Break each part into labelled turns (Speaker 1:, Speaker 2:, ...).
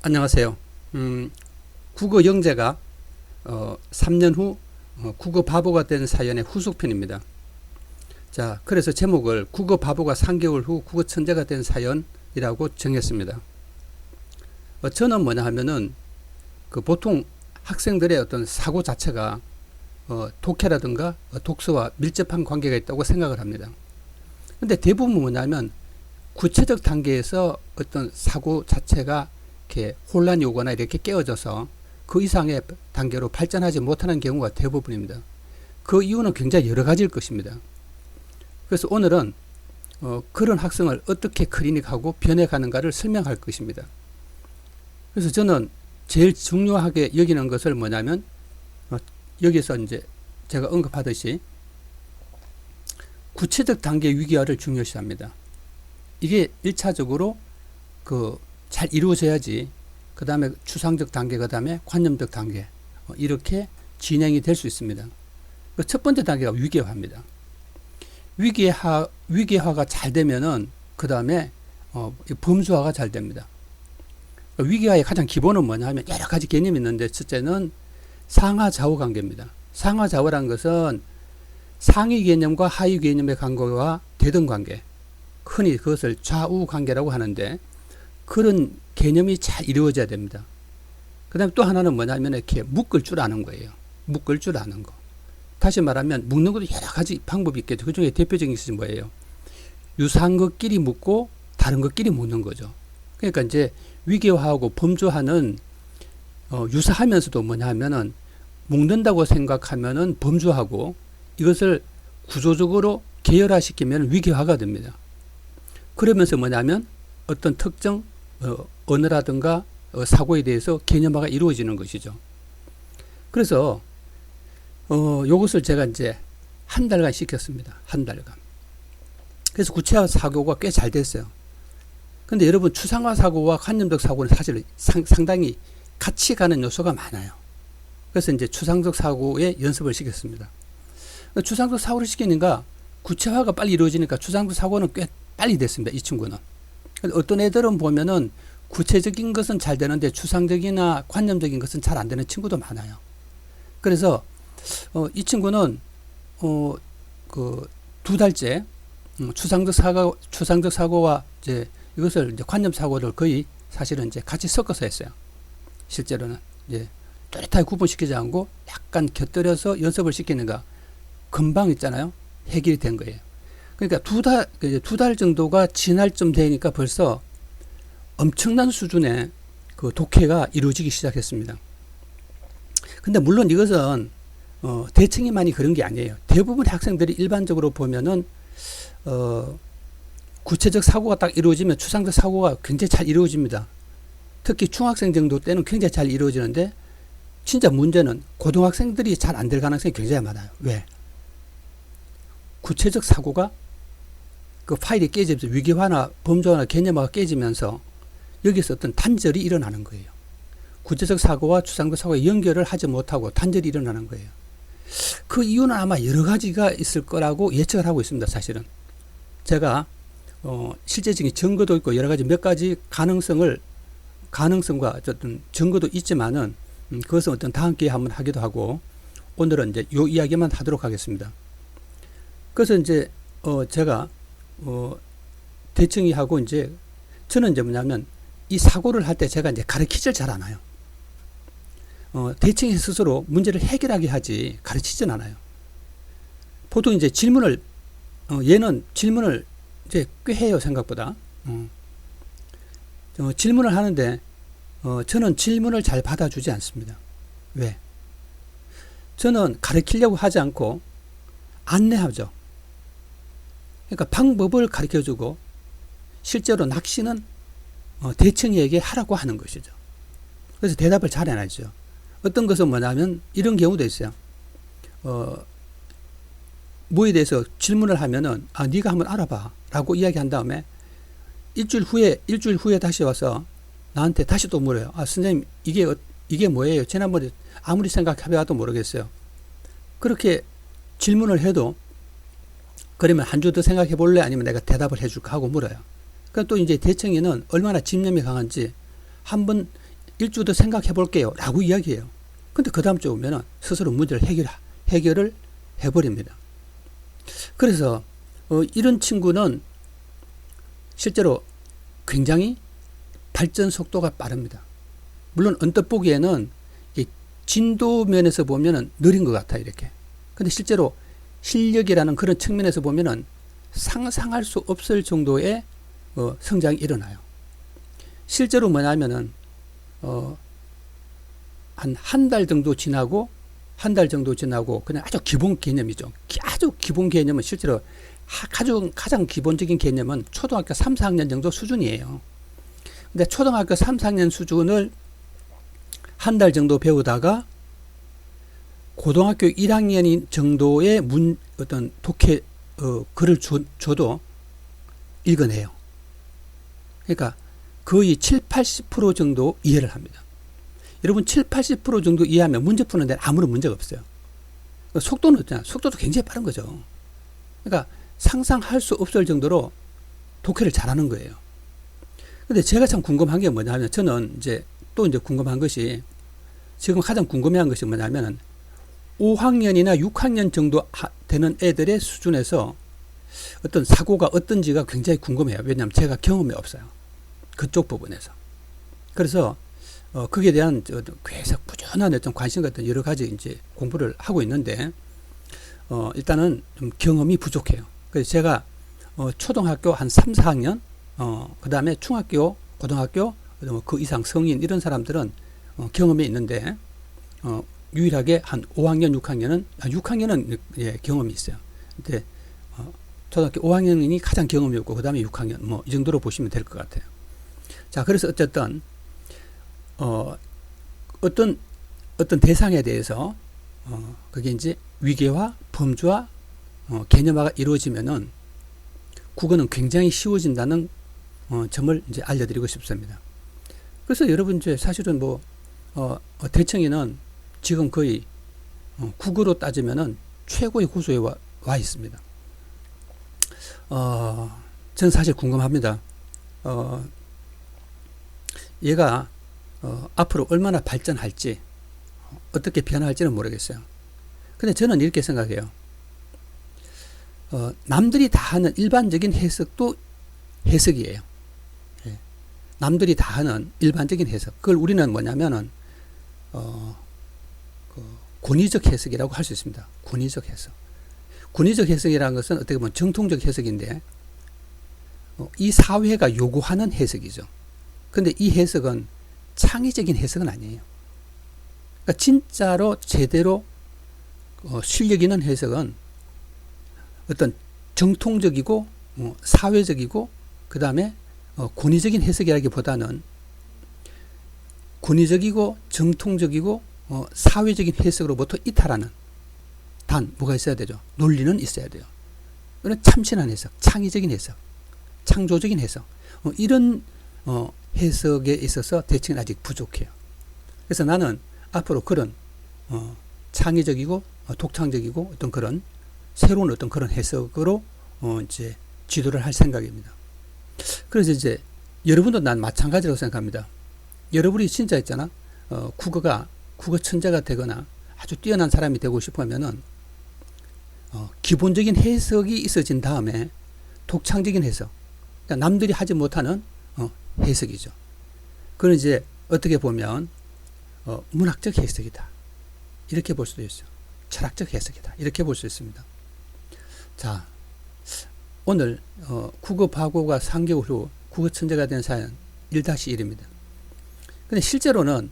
Speaker 1: 안녕하세요. 음, 국어 영재가 어, 3년 후 어, 국어 바보가 된 사연의 후속편입니다. 자, 그래서 제목을 국어 바보가 3개월 후 국어 천재가 된 사연이라고 정했습니다. 어, 저는 뭐냐 하면은 그 보통 학생들의 어떤 사고 자체가 어, 독해라든가 어, 독서와 밀접한 관계가 있다고 생각을 합니다. 근데 대부분 뭐냐면 구체적 단계에서 어떤 사고 자체가 이렇게 혼란이 오거나 이렇게 깨어져서 그 이상의 단계로 발전하지 못하는 경우가 대부분입니다. 그 이유는 굉장히 여러 가지일 것입니다. 그래서 오늘은 어, 그런 학생을 어떻게 클리닉하고 변해가는가를 설명할 것입니다. 그래서 저는 제일 중요하게 여기는 것을 뭐냐면 어, 여기서 이제 제가 언급하듯이 구체적 단계 위기화를 중요시합니다. 이게 1차적으로 그 잘 이루어져야지 그 다음에 추상적 단계 그 다음에 관념적 단계 어, 이렇게 진행이 될 수 있습니다. 그 첫 번째 단계가 위계화입니다. 위계화 위계화가 잘 되면은 그 다음에 어, 범주화가 잘 됩니다. 그 위계화의 가장 기본은 뭐냐 하면 여러 가지 개념이 있는데 첫째는 상하 좌우 관계입니다. 상하 좌우란 것은 상위 개념과 하위 개념의 관계와 대등 관계, 흔히 그것을 좌우 관계라고 하는데 그런 개념이 잘 이루어져야 됩니다. 그 다음에 또 하나는 뭐냐면 이렇게 묶을 줄 아는 거예요. 묶을 줄 아는 거. 다시 말하면 묶는 것도 여러 가지 방법이 있겠죠. 그 중에 대표적인 것이 뭐예요? 유사한 것끼리 묶고 다른 것끼리 묶는 거죠. 그러니까 이제 위계화하고 범주화는 어, 유사하면서도 뭐냐 하면은 묶는다고 생각하면은 범주하고 이것을 구조적으로 계열화시키면 위계화가 됩니다. 그러면서 뭐냐면 어떤 특정 어, 언어라든가 어, 사고에 대해서 개념화가 이루어지는 것이죠. 그래서 어, 요것을 제가 이제 한 달간 시켰습니다. 한 달간. 그래서 구체화 사고가 꽤 잘 됐어요. 근데 여러분 추상화 사고와 관념적 사고는 사실 상, 상당히 같이 가는 요소가 많아요. 그래서 이제 추상적 사고에 연습을 시켰습니다. 추상적 사고를 시키니까 구체화가 빨리 이루어지니까 추상적 사고는 꽤 빨리 됐습니다. 이 친구는. 어떤 애들은 보면은 구체적인 것은 잘 되는데 추상적이나 관념적인 것은 잘 안 되는 친구도 많아요. 그래서 어, 이 친구는 어, 그 두 달째 음, 추상적 사고 추상적 사고와 이제 이것을 이제 관념 사고를 거의 사실은 이제 같이 섞어서 했어요. 실제로는 이제 뚜렷하게 구분시키지 않고 약간 곁들여서 연습을 시키는가 금방 있잖아요. 해결이 된 거예요. 그러니까 두 달, 두 달 정도가 지날 쯤 되니까 벌써 엄청난 수준의 그 독해가 이루어지기 시작했습니다. 근데 물론 이것은 어, 대칭이만이 그런 게 아니에요. 대부분의 학생들이 일반적으로 보면은 어, 구체적 사고가 딱 이루어지면 추상적 사고가 굉장히 잘 이루어집니다. 특히 중학생 정도 때는 굉장히 잘 이루어지는데 진짜 문제는 고등학생들이 잘 안 될 가능성이 굉장히 많아요. 왜? 구체적 사고가 그 파일이 깨지면서 위계화나 범죄화나 개념화가 깨지면서 여기서 어떤 단절이 일어나는 거예요. 구체적 사고와 추상적 사고의 연결을 하지 못하고 단절이 일어나는 거예요. 그 이유는 아마 여러 가지가 있을 거라고 예측을 하고 있습니다. 사실은 제가 어, 실제적인 증거도 있고 여러 가지 몇 가지 가능성을 가능성과 어떤 증거도 있지만은 음, 그것은 어떤 다음 기회에 한번 하기도 하고 오늘은 이제 요 이야기만 하도록 하겠습니다. 그래서 이제 어, 제가 어, 대청이 하고 이제 저는 이제 뭐냐면 이 사고를 할 때 제가 이제 가르치질 잘 않아요. 어, 대청이 스스로 문제를 해결하게 하지 가르치진 않아요. 보통 이제 질문을 어, 얘는 질문을 이제 꽤 해요 생각보다. 어. 어, 질문을 하는데 어, 저는 질문을 잘 받아주지 않습니다. 왜? 저는 가르치려고 하지 않고 안내하죠. 그러니까 방법을 가르쳐 주고 실제로 낚시는 어, 대청이에게 하라고 하는 것이죠. 그래서 대답을 잘 안 하죠. 어떤 것은 뭐냐면 이런 경우도 있어요. 어, 뭐에 대해서 질문을 하면은 아 네가 한번 알아봐라고 이야기한 다음에 일주일 후에 일주일 후에 다시 와서 나한테 다시 또 물어요. 아 선생님 이게 어, 이게 뭐예요? 지난번에 아무리 생각해봐도 모르겠어요. 그렇게 질문을 해도 그러면 한 주 더 생각해 볼래? 아니면 내가 대답을 해줄까 하고 물어요. 그럼 또 이제 대청이는 얼마나 집념이 강한지 한 번 일주 더 생각해 볼게요. 라고 이야기해요. 근데 그 다음 주 오면은 스스로 문제를 해결, 해결을 해버립니다. 그래서, 어, 이런 친구는 실제로 굉장히 발전 속도가 빠릅니다. 물론 언뜻 보기에는 이 진도 면에서 보면은 느린 것 같아, 이렇게. 근데 실제로 실력이라는 그런 측면에서 보면은 상상할 수 없을 정도의 어, 성장이 일어나요. 실제로 뭐냐면은 어, 한 한 달 정도 지나고 한 달 정도 지나고 그냥 아주 기본 개념이죠. 기- 아주 기본 개념은 실제로 하- 가장 가장 기본적인 개념은 초등학교 3, 4학년 정도 수준이에요. 근데 초등학교 3, 4학년 수준을 한 달 정도 배우다가 고등학교 1학년 정도의 문 어떤 독해 어, 글을 줘, 줘도 읽어내요. 그러니까 거의 7, 80% 정도 이해를 합니다. 여러분 7, 80% 정도 이해하면 문제 푸는 데는 아무런 문제가 없어요. 그 속도는 어떠냐? 속도도 굉장히 빠른 거죠. 그러니까 상상할 수 없을 정도로 독해를 잘하는 거예요. 근데 제가 참 궁금한 게 뭐냐면 저는 이제 또 이제 궁금한 것이 지금 가장 궁금해한 것이 뭐냐면은 5학년이나 6학년 정도 하- 되는 애들의 수준에서 어떤 사고가 어떤지가 굉장히 궁금해요. 왜냐하면 제가 경험이 없어요. 그쪽 부분에서. 그래서 어, 거기에 대한 저, 계속 꾸준한 어떤 관심 같은 여러 가지 이제 공부를 하고 있는데 어, 일단은 좀 경험이 부족해요. 그래서 제가 어, 초등학교 한 3, 4학년, 어, 그 다음에 중학교, 고등학교, 그다음에 그 이상 성인 이런 사람들은 어, 경험이 있는데 어, 유일하게 한 5학년, 6학년은 아, 6학년은 예, 경험이 있어요. 근데 어, 초등학교 5학년이 가장 경험이 없고 그 다음에 6학년 뭐 이 정도로 보시면 될 것 같아요. 자, 그래서 어쨌든 어, 어떤 어떤 대상에 대해서 어, 그게 이제 위계화, 범주화, 어, 개념화가 이루어지면은 국어는 굉장히 쉬워진다는 어, 점을 이제 알려드리고 싶습니다. 그래서 여러분 이제 사실은 뭐 어, 어, 대청이는 지금 거의 어, 국어로 따지면은 최고의 고수에 와, 와 있습니다. 어, 저는 사실 궁금합니다. 어, 얘가 어, 앞으로 얼마나 발전할지 어, 어떻게 변할지는 모르겠어요. 근데 저는 이렇게 생각해요. 어, 남들이 다 하는 일반적인 해석도 해석이에요. 예. 남들이 다 하는 일반적인 해석. 그걸 우리는 뭐냐면은 어, 그 권위적 해석이라고 할 수 있습니다. 권위적 해석. 권위적 해석이라는 것은 어떻게 보면 정통적 해석인데 어, 이 사회가 요구하는 해석이죠. 근데 이 해석은 창의적인 해석은 아니에요. 그러니까 진짜로 제대로 어, 실력 있는 해석은 어떤 정통적이고 어, 사회적이고 그 다음에 어, 권위적인 해석이라기보다는 권위적이고 정통적이고 어, 사회적인 해석으로부터 이탈하는 단 뭐가 있어야 되죠? 논리는 있어야 돼요. 그런 참신한 해석, 창의적인 해석, 창조적인 해석 어, 이런 어, 해석에 있어서 대칭은 아직 부족해요. 그래서 나는 앞으로 그런 어, 창의적이고 어, 독창적이고 어떤 그런 새로운 어떤 그런 해석으로 어, 이제 지도를 할 생각입니다. 그래서 이제 여러분도 난 마찬가지라고 생각합니다. 여러분이 진짜 있잖아. 어, 국어가 국어 천재가 되거나 아주 뛰어난 사람이 되고 싶으면은 어, 기본적인 해석이 있어진 다음에 독창적인 해석, 그러니까 남들이 하지 못하는 어, 해석이죠. 그건 이제 어떻게 보면 어, 문학적 해석이다. 이렇게 볼 수도 있어요. 철학적 해석이다. 이렇게 볼 수 있습니다. 자, 오늘 어, 국어 파고가 3개월 후 국어 천재가 된 사연 1-1입니다. 근데 실제로는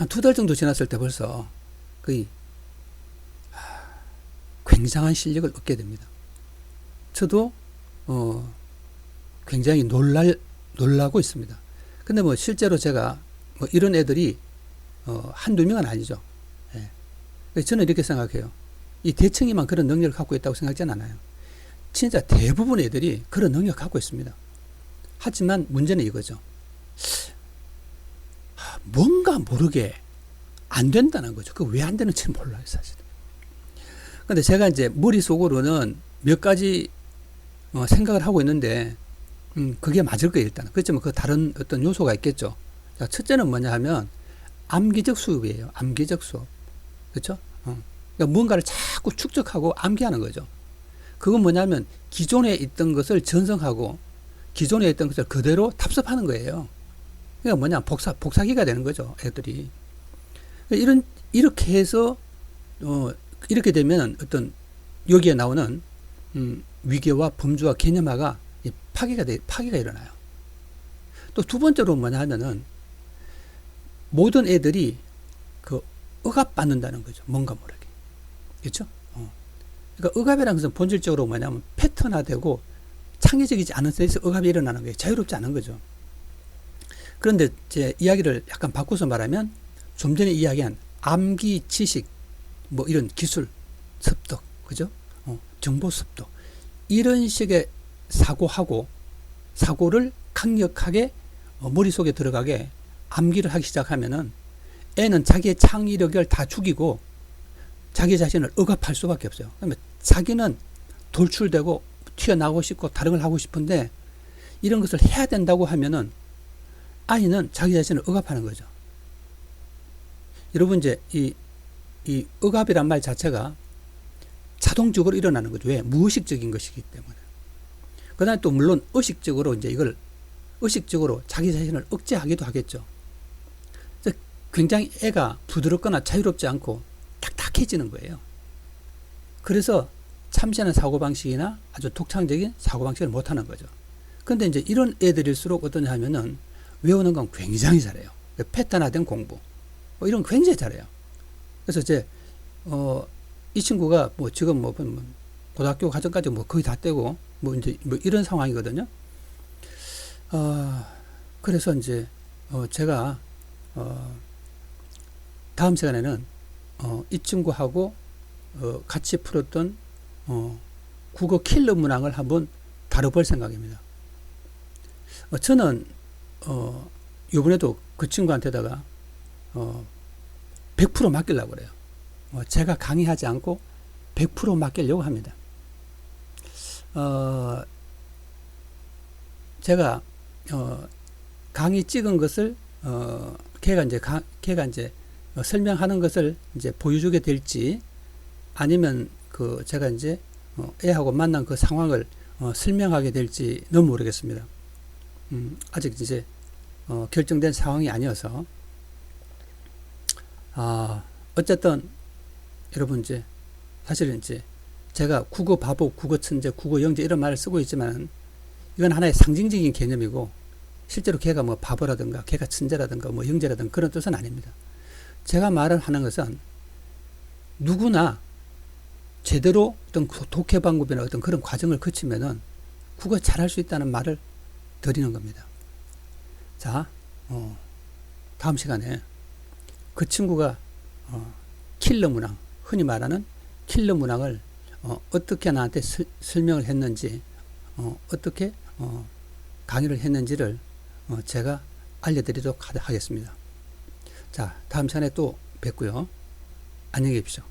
Speaker 1: 한 두 달 정도 지났을 때 벌써 거의 하, 굉장한 실력을 얻게 됩니다. 저도 어, 굉장히 놀랄 놀라고 있습니다. 근데 뭐 실제로 제가 뭐 이런 애들이 어, 한두 명은 아니죠. 예. 저는 이렇게 생각해요. 이 대청이만 그런 능력을 갖고 있다고 생각하지는 않아요. 진짜 대부분 애들이 그런 능력 갖고 있습니다. 하지만 문제는 이거죠. 하, 뭔가 모르게 안 된다는 거죠. 그 왜 안 되는지 몰라요, 사실. 근데 제가 이제 머릿속으로는 몇 가지 어, 생각을 하고 있는데, 음, 그게 맞을 거예요, 일단. 그렇지만 그 다른 어떤 요소가 있겠죠. 자, 첫째는 뭐냐 하면 암기적 수업이에요. 암기적 수업. 그렇죠? 어. 그러니까 뭔가를 자꾸 축적하고 암기하는 거죠. 그건 뭐냐면 기존에 있던 것을 전성하고 기존에 있던 것을 그대로 답습하는 거예요. 그러니까 뭐냐 복사 복사기가 되는 거죠. 애들이 이런 이렇게 해서 어 이렇게 되면 어떤 여기에 나오는 음, 위계와 범주와 개념화가 이 파괴가 돼 파괴가 일어나요. 또 두 번째로 뭐냐 하면은 모든 애들이 그 억압 받는다는 거죠. 뭔가 모르게. 그렇죠? 어. 그러니까 억압이라는 것은 본질적으로 뭐냐면 패턴화되고 창의적이지 않은 데서 억압이 일어나는 거예요. 자유롭지 않은 거죠. 그런데 제 이야기를 약간 바꿔서 말하면 좀 전에 이야기한 암기 지식 뭐 이런 기술 습득 그죠? 어, 정보 습득 이런 식의 사고하고 사고를 강력하게 어, 머릿속에 들어가게 암기를 하기 시작하면은 애는 자기의 창의력을 다 죽이고 자기 자신을 억압할 수밖에 없어요. 그러면 자기는 돌출되고 튀어나오고 싶고 다른 걸 하고 싶은데 이런 것을 해야 된다고 하면은 아이는 자기 자신을 억압하는 거죠. 여러분 이제 이, 이 억압이란 말 자체가 자동적으로 일어나는 거죠. 왜? 무의식적인 것이기 때문에. 그 다음에 또 물론 의식적으로 이제 이걸 의식적으로 자기 자신을 억제하기도 하겠죠. 굉장히 애가 부드럽거나 자유롭지 않고 딱딱해지는 거예요. 그래서 참신한 사고방식이나 아주 독창적인 사고방식을 못하는 거죠. 근데 이제 이런 애들일수록 어떠냐 하면은 외우는 건 굉장히 잘해요. 패턴화된 공부. 뭐 이런 거 굉장히 잘해요. 그래서 이제, 어, 이 친구가 뭐 지금 뭐, 뭐 고등학교 과정까지 뭐 거의 다 떼고 뭐 이제 뭐 이런 상황이거든요. 어, 그래서 이제, 어, 제가, 어, 다음 시간에는, 어, 이 친구하고, 어, 같이 풀었던, 어, 국어 킬러 문항을 한번 다뤄볼 생각입니다. 어, 저는, 어, 요번에도 그 친구한테다가, 어, 100% 맡기려고 그래요. 어, 제가 강의하지 않고 100% 맡기려고 합니다. 어, 제가 어, 강의 찍은 것을 어, 걔가 이제 가, 걔가 이제 어, 설명하는 것을 이제 보여주게 될지 아니면 그 제가 이제 어, 애하고 만난 그 상황을 어, 설명하게 될지 너무 모르겠습니다. 음, 아직 이제 어, 결정된 상황이 아니어서 아 어쨌든 여러분 이제 사실은 이제 제가 국어 바보, 국어 천재, 국어 영재 이런 말을 쓰고 있지만 이건 하나의 상징적인 개념이고 실제로 걔가 뭐 바보라든가 걔가 천재라든가 뭐 영재라든가 그런 뜻은 아닙니다. 제가 말을 하는 것은 누구나 제대로 어떤 그 독해 방법이나 어떤 그런 과정을 거치면은 국어 잘할 수 있다는 말을 드리는 겁니다. 자, 어, 다음 시간에 그 친구가 어, 킬러 문항, 흔히 말하는 킬러 문항을 어, 떻게 나한테 스, 설명을 했는지, 어, 떻게 어, 강의를 했는지를 어, 제가 알려드리도록 하겠습니다. 자, 다음 시간에 또 뵙고요. 안녕히 계십시오.